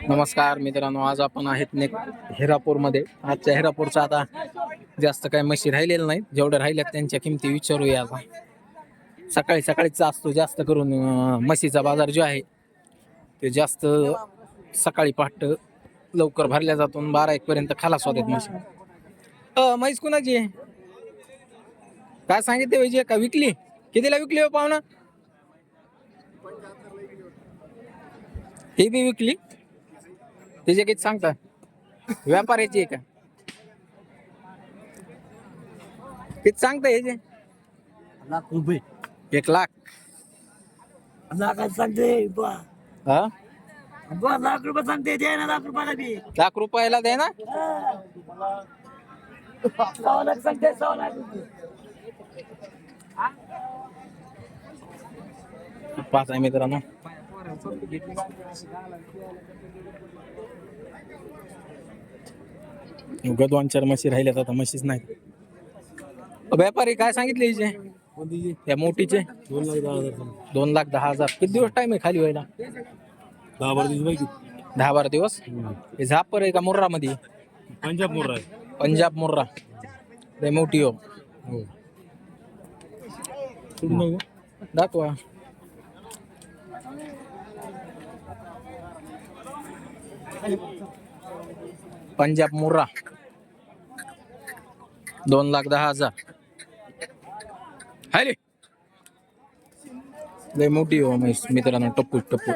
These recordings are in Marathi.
नमस्कार मित्रांनो आज आपण आहेत ने हिरापूरमध्ये. आजच्या हिरापूरचा आता जास्त काही म्हशी राहिलेलं नाही जेवढ्या राहिल्यात त्यांच्या किमती विचारूया आता. सकाळी सकाळीच असतो जास्त करून म्हशीचा बाजार जो आहे ते जास्त सकाळी पहाट लवकर भरल्या जातो बारा एक पर्यंत खालास होतात म्हशी. म्हैस कुणाची आहे? काय सांगितले पाहिजे का विकली? कितीला विकली हो पाहुणा? ही बी विकली. त्याचे किती सांगता. व्यापाऱ्याची आहे का? किती सांगता ह्याचे लाख रुपये. एक लाख. लाखात सांगते बा हा? बा लाख रुपये सांगते दे ना लाख रुपयाला बी. लाख रुपयाला दे ना. सहा लाख सांगते सहा लाख रुपये. पाच आहे मित्रांनो. उगा दोन चार म्हशी राहिल्यात आता म्हशीच नाही व्यापारी काय सांगितले हिचे? या मोठीचे? दोन लाख दहा हजार. दोन लाख दहा हजार किती दिवस टाइम आहे खाली व्हायला? दहा बारा दिवस पाहिजे दहा बारा दिवस हे झापर आहे का मुर्रा मध्ये पंजाब मोर आहे. पंजाब मुर्रा. लय मोठी हो. दाखवा. पंजाब मुर्रा. दोन लाख दहा हजार. हाय रे. लय मोठी हो म्हैस मित्रांनो टप्पू टप्पू.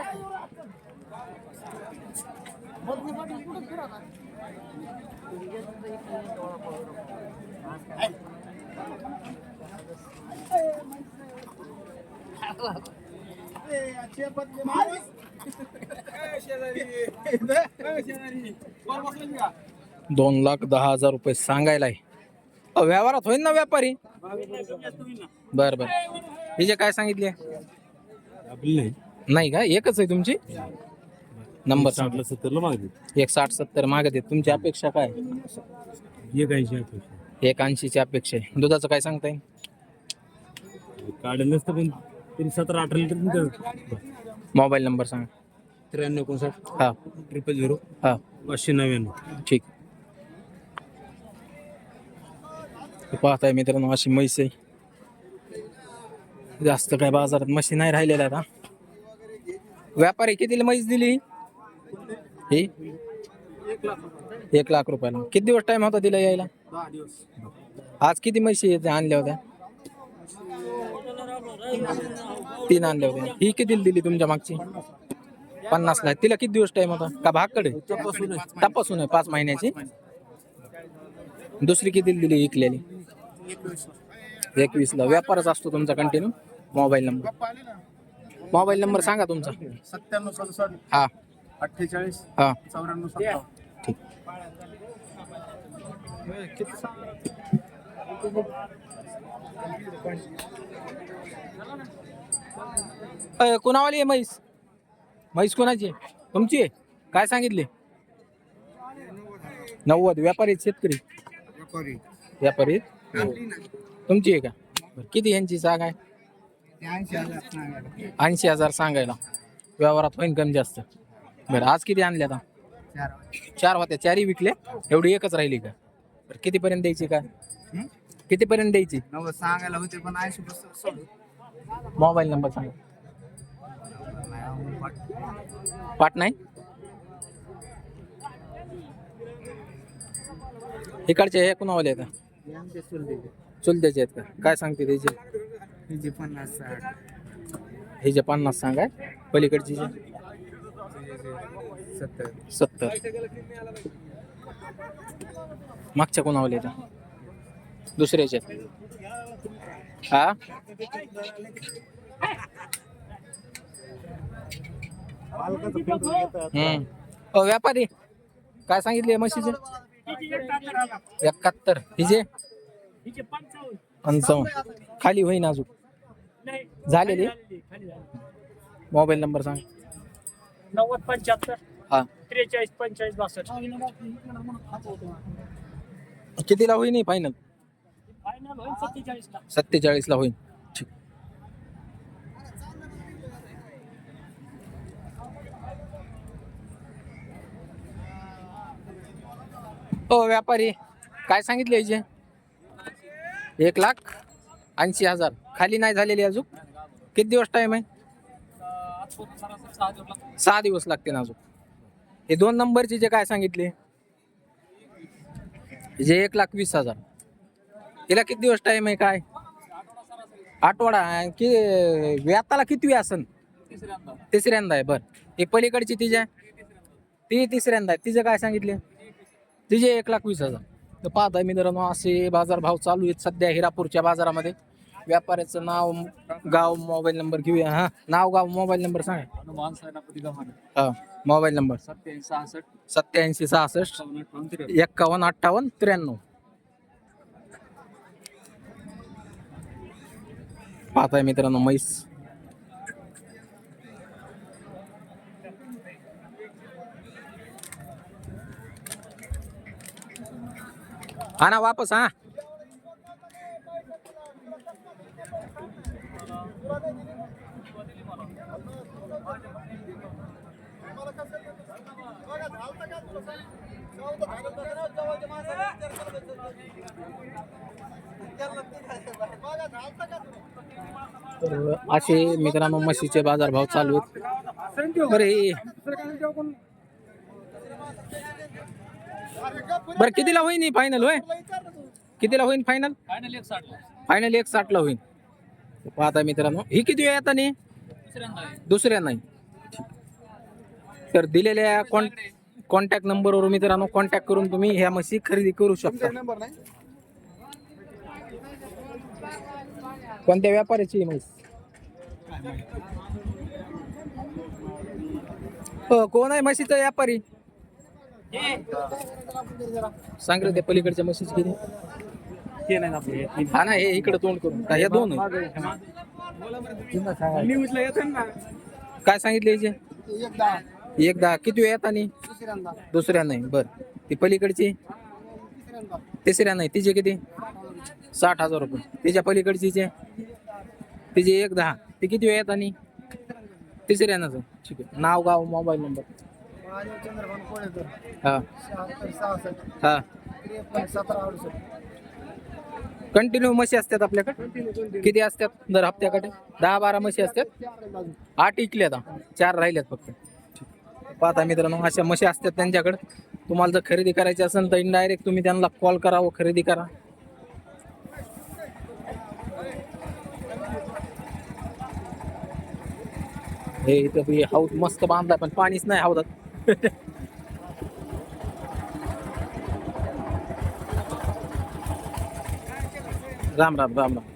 दोन लाख दहा हजार रुपये सांगायला आहे. व्यवहारात होईल ना व्यापारी? बर बर. हिचे काय सांगितले? नाही नाही का? एकच आहे तुमची? नंबर सांग. साठला सत्तरला मागते एक साठ सत्तर मागत आहे तुमची अपेक्षा काय? एक ऐंशी अपेक्षा एक ऐंशीची अपेक्षा आहे. दुधाचं काय सांगता येईल? काढलं नसतं पण तरी सतरा अठरा लिटर मोबाईल नंबर सांगा. त्र्याण्णव एकोणसाठ. हा. ट्रिपल झिरो हा. पाचशे नव्याण्णव. ठीक. पाहताय मित्रांनो अशी म्हैस आहे. जास्त काय बाजारात म्हशी नाही राहिलेल्या आता. व्यापारी कितीला म्हैस दिली? ही? एक लाख रुपयाला. किती दिवस टाइम होता तिला यायला? आज किती म्हशी आहेत आणल्या होत्या? तीन आणल्या होत्या. ही कितीला दिली तुमच्या मागची? पन्नासला तिला किती दिवस टाइम होता? का भागकडे? तपासून आहे. पाच महिन्याची? दुसरी किती दिली इकलेली एकवीस ला व्यापारच असतो तुमचा continue mobile number mobile number सांगा तुमचा. सत्त्याण्णव सदुसष्ट. हा. अठ्ठेचाळीस. हा. चौऱ्याण्णव ठीक. कुणावाली आहे म्हैस? म्हैस कुणाची? आहे तुमची? आहे काय सांगितले? नव्वद. व्यापारी आहेत, शेतकरी? व्यापारी. आहेत? तुमची आहे का? बरं, किती यांची जाग आहे? ऐंशी हजार सांगायला. व्यवहारात होईन कमी जास्त. बरं आज किती आणले आता? चार होत्या चारही विकले? एवढी एकच राहिली का? बरं कितीपर्यंत द्यायची का? कितीपर्यंत द्यायची? सांगायला होते पण ऐंशी मोबाईल नंबर सांगा. पाठ नाही? इकडचे हे कुणावाले आहेत? चुलद्याचे चुलत्याचे आहेत का? काय सांगते त्याचे? पन्नास साठ हे जे पन्नास सांगाय पलीकडची सत्तर सत्तर. मागच्या कोणावले त्या दुसऱ्याचे हा? हम्म. अ, व्यापारी. काय सांगितले म्हशीचे? एकाहत्तर. हिजे पंचावन्न. खाली होईन अजून. झालेली? मोबाईल नंबर सांग. नव्वद पंच्याहत्तर. हा. त्रेचाळीस पंचेचाळीस बासष्ट. कितीला होईन फायनल फायनल होईल सत्तेचाळीस ला सत्तेचाळीस ला होईल ठीक हो व्यापारी. काय सांगितले याचे? एक लाख ऐंशी हजार. खाली नाही झालेली अजून. किती दिवस टाईम आहे? सहा दिवस लागते ना अजून. हे दोन नंबरचे जे काय सांगितले? जे एक लाख वीस हजार. तिला किती दिवस टाईम आहे काय? आठवडा कि व्याताला किती वेळ असन? तिसऱ्यांदा. आहे बर. हे पलीकडची तिच्या ती तिसऱ्यांदा आहे. तिचं काय सांगितले? तिचे एक लाख वीस हजार. तर पाहता मित्रांनो असे बाजारभाव चालू आहेत सध्या हिरापूरच्या बाजारामध्ये. व्यापाऱ्याचं नाव गाव मोबाईल नंबर घेऊया. हा नाव गाव मोबाईल नंबर सांगा. हनुमान सेनापती गव्हाणे हा मोबाईल नंबर. सत्याऐंशी सहासष्ट सत्याऐंशी सहासष्ट एकावन्न अठ्ठावन्न एक्कावन्न अठ्ठावन्न त्र्याण्णव. पाहताय मित्रांनो म्हैस. हा ना वापस हा. तर असे मित्रांनो म्हशीचे बाजारभाव चालू आहेत. बरं हे बरं कितीला होईन फायनल होय? कितीला होईन फायनल फायनल एक साठ फायनल एक साठला होईन. पाहता मित्रांनो ही किती वेळ आता नाही दुसऱ्या नाही तर दिलेल्या कॉन कॉन्टॅक्ट नंबरवर मित्रांनो कॉन्टॅक्ट करून तुम्ही ह्या म्हशी खरेदी करू शकता. कोणत्या व्यापाऱ्याची म्हैस? हो कोण आहे म्हशीचा व्यापारी? सांग रे त्या पलीकडच्या म्हशीची किती? ते नाही आपले हा ना हे इकडे तोंड करून. का हे दोन. आहे? न्यूजला येतात ना. काय सांगितले याचे एकदा किती वेळ येतानी दुसऱ्या नाही. बर. ती पलीकडची? तिसऱ्या नाही. तिचे किती? साठ हजार रुपये. तिच्या पलीकडची जे तिचे एक दहा. ती किती वेळ येतानी तिसऱ्यानंच आहे. ठीक आहे. नाव गाव मोबाईल नंबर. चंद्रभान कोळेकर हा. शहात्तर सहासष्ट. हा. त्रेपन्न सतरा अडुसष्ट. कंटिन्यू म्हशी असतात आपल्याकडे? किती असतात दर हप्त्याकडे? दहा बारा म्हशी असतात? आठ इकले आता. चार राहिल्यात फक्त. पाहता मित्रांनो अशा म्हशी असतात त्यांच्याकडे. तुम्हाला जर खरेदी करायची असेल तर इनडायरेक्ट तुम्ही त्यांना कॉल करा व खरेदी करा. हे इथं हौद मस्त बांधलाय पण पाणीच नाही हौदात રામ રામ રામ રામ